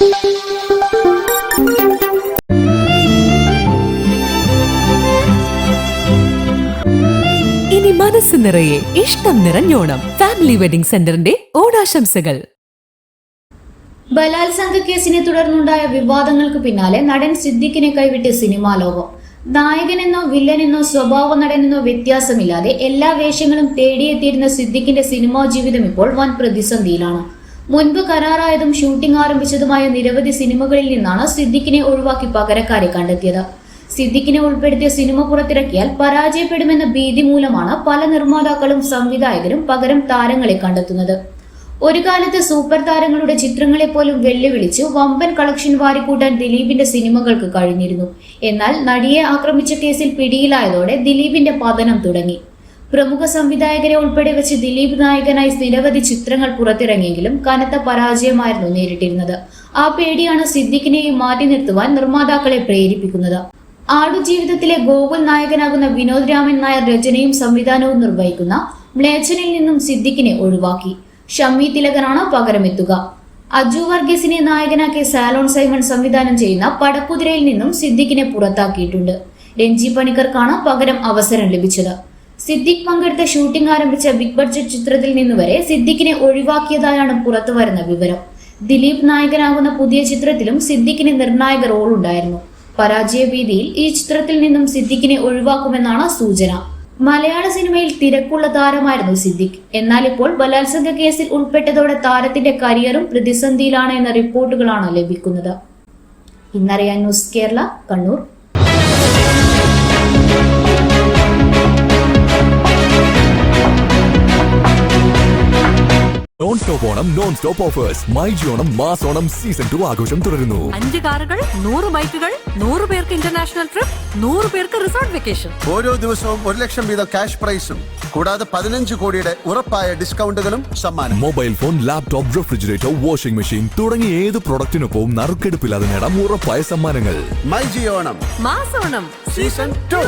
ഇനി മനസ്സ് നിറയെ ഇഷ്ടം നിറഞ്ഞോണം. ഫാമിലി വെഡിംഗ് സെന്ററിന്റെ ഓണാശംസകൾ. ബലാത്സംഗ കേസിനെ തുടർന്നുണ്ടായ വിവാദങ്ങൾക്ക് പിന്നാലെ നടൻ സിദ്ദിഖിനെ കൈവിട്ട് സിനിമാ ലോകം. നായകനെന്നോ വില്ലനെന്നോ സ്വഭാവ നടനെന്നോ വ്യത്യാസമില്ലാതെ എല്ലാ വേഷങ്ങളും തേടിയെത്തിയിരുന്ന സിദ്ദിഖിന്റെ സിനിമാ ജീവിതം ഇപ്പോൾ വൻ പ്രതിസന്ധിയിലാണ്. മുൻപ് കരാറായതും ഷൂട്ടിംഗ് ആരംഭിച്ചതുമായ നിരവധി സിനിമകളിൽ നിന്നാണ് സിദ്ദിഖിനെ ഒഴിവാക്കി പകരക്കാരെ കണ്ടെത്തിയത്. സിദ്ദിഖിനെ ഉൾപ്പെടുത്തിയ സിനിമ പുറത്തിറക്കിയാൽ പരാജയപ്പെടുമെന്ന ഭീതി മൂലമാണ് പല നിർമ്മാതാക്കളും സംവിധായകരും പകരം താരങ്ങളെ കണ്ടെത്തുന്നത്. ഒരു കാലത്ത് സൂപ്പർ താരങ്ങളുടെ ചിത്രങ്ങളെ പോലും വെല്ലുവിളിച്ച് വമ്പൻ കളക്ഷൻ വാരിക്കൂട്ടാൻ ദിലീപിന്റെ സിനിമകൾക്ക് കഴിഞ്ഞിരുന്നു. എന്നാൽ നടിയെ ആക്രമിച്ച കേസിൽ പിടിയിലായതോടെ ദിലീപിന്റെ പതനം തുടങ്ങി. പ്രമുഖ സംവിധായകരെ ഉൾപ്പെടെ വെച്ച് ദിലീപ് നായകനായി നിരവധി ചിത്രങ്ങൾ പുറത്തിറങ്ങിയെങ്കിലും കനത്ത പരാജയമായിരുന്നു നേരിട്ടിരുന്നത്. ആ പേടിയാണ് സിദ്ദിഖിനെയും മാറ്റി നിർത്തുവാൻ നിർമ്മാതാക്കളെ പ്രേരിപ്പിക്കുന്നത്. ആടുജീവിതത്തിലെ ഗോകുൽ നായകനാകുന്ന വിനോദ് രാമൻ നായർ രചനയും സംവിധാനവും നിർവഹിക്കുന്ന മ്ലേച്ഛനിൽ നിന്നും സിദ്ദിഖിനെ ഒഴിവാക്കി. ഷമ്മി തിലകനാണ് പകരമെത്തുക. അജു വർഗീസിനെ നായകനാക്കി സാലോൺ സൈമൺ സംവിധാനം ചെയ്യുന്ന പടക്കുതിരയിൽ നിന്നും സിദ്ദിഖിനെ പുറത്താക്കിയിട്ടുണ്ട്. രഞ്ജി പണിക്കർക്കാണ് പകരം അവസരം ലഭിച്ചത്. സിദ്ദിഖ് പങ്കെടുത്ത ഷൂട്ടിംഗ് ആരംഭിച്ച ബിഗ് ബഡ്ജറ്റ് ചിത്രത്തിൽ നിന്നുവരെ സിദ്ദിഖിനെ ഒഴിവാക്കിയതായാണ് പുറത്തുവരുന്ന വിവരം. ദിലീപ് നായകനാകുന്ന പുതിയ ചിത്രത്തിലും സിദ്ദിഖിന് നിർണായക റോൾ ഉണ്ടായിരുന്നു. പരാജയ ഭീതിയിൽ ഈ ചിത്രത്തിൽ നിന്നും സിദ്ദിഖിനെ ഒഴിവാക്കുമെന്നാണ് സൂചന. മലയാള സിനിമയിൽ തിരക്കുള്ള താരമായിരുന്നു സിദ്ദിഖ്. എന്നാൽ ഇപ്പോൾ ബലാത്സംഗ കേസിൽ ഉൾപ്പെട്ടതോടെ താരത്തിന്റെ കരിയറും പ്രതിസന്ധിയിലാണ് എന്ന റിപ്പോർട്ടുകളാണ് ലഭിക്കുന്നത്. ഇന്നറിയാൻ news Kerala Kannur. Non stop Onam non stop offers my Onam mass Onam season two ആഘോഷം തുടരുന്നു. അഞ്ച് കാറുകൾ നൂറ് ബൈക്കുകൾ നൂറ് പേർക്ക് ഇന്റർനാഷണൽ ട്രിപ്പ് നൂറ് പേർക്ക് റിസോർട്ട് വെക്കേഷൻ ഓരോ ദിവസവും ഒരു ലക്ഷം വീതം ക്യാഷ് പ്രൈസും കൂടാതെ പതിനഞ്ച് കോടിയുടെ ഉറപ്പായ ഡിസ്കൗണ്ടുകളും സമ്മാനം. Mobile phone laptop refrigerator washing machine തുടങ്ങിയ ഏത് പ്രൊഡക്റ്റിനൊപ്പവും നറുക്കെടുപ്പില്ലാതെ നേടാം ഉറപ്പായ സമ്മാനങ്ങൾ. മൈ ജിയോണം ഓണം. Season two